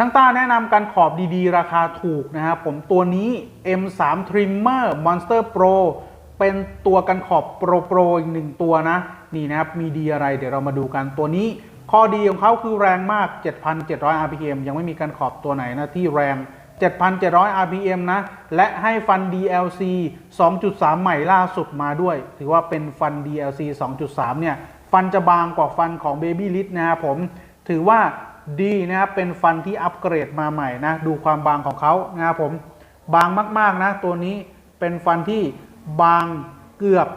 ช่างต้าแนะนำการขอบดีๆ ราคาถูกนะครับผมตัวนี้ M3 Trimmer Monster Pro เป็นตัวกันขอบโปรโปรอีกหนึ่งตัวนะ นี่นะครับมีดีอะไรเดี๋ยวเรามาดูกันตัวนี้ ข้อดีของเขาคือแรงมาก 7,700 RPM ยังไม่มีการขอบตัวไหนนะที่แรง 7,700 RPM นะ และให้ฟัน DLC 2.3 ใหม่ล่าสุดมาด้วย ถือว่าเป็นฟัน DLC 2.3 เนี่ย ฟันจะบางกว่าฟันของ Baby l i t นะครับผม ถือว่า ดีนะครับเป็นฟันที่อัปเกรดมาใหม่นะดูความบางของเขานะครับผมบางมากๆนะตัวนี้เป็นฟันที่บางเกือบ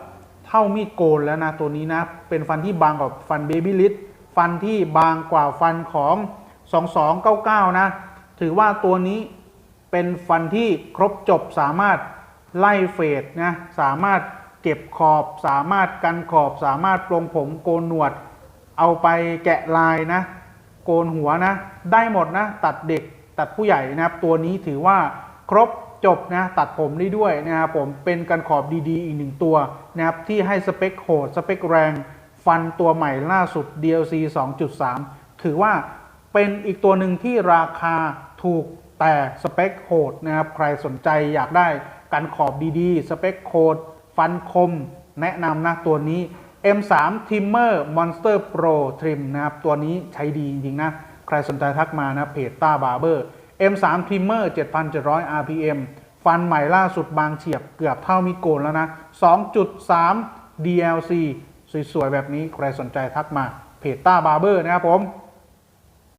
เท่ามีดโกนแล้วนะตัวนี้นะเป็นฟันที่บางกว่าฟัน Baby l i t ฟันที่บางกว่าฟันของ 2299 นะ ถือว่าตัวนี้เป็นฟันที่ครบจบสามารถไล่เฟดนะสามารถเก็บขอบ สามารถกันขอบ สามารถปลงผมโกนหนวด เอาไปแกะลายนะ โกนหัวนะ ได้หมดนะ ตัดเด็กตัดผู้ใหญ่นะครับ ตัวนี้ถือว่าครบจบนะ ตัดผมได้ด้วยนะครับผมเป็นกันขอบดีๆ อีกหนึ่งตัวนะครับ ที่ให้สเปคโหด สเปคแรง ฟันตัวใหม่ล่าสุด DLC 2.3 ถือว่าเป็นอีกตัวหนึ่งที่ราคาถูกแต่สเปคโหดนะครับ ใครสนใจอยากได้กันขอบดีๆ สเปคโหดฟันคม แนะนำนะตัวนี้ M3 Trimmer Monster Pro Trim นะครับ ตัวนี้ใช้ดีจริงๆนะ ใครสนใจทักมานะเพจต้าบาร์เบอร์ M3 Trimmer 7,700 RPM ฟันใหม่ล่าสุดบางเฉียบเกือบเท่ามิโกนแล้วนะ 2.3 DLC สวยๆ แบบนี้ ใครสนใจทักมาเพจต้าบาร์เบอร์นะครับผม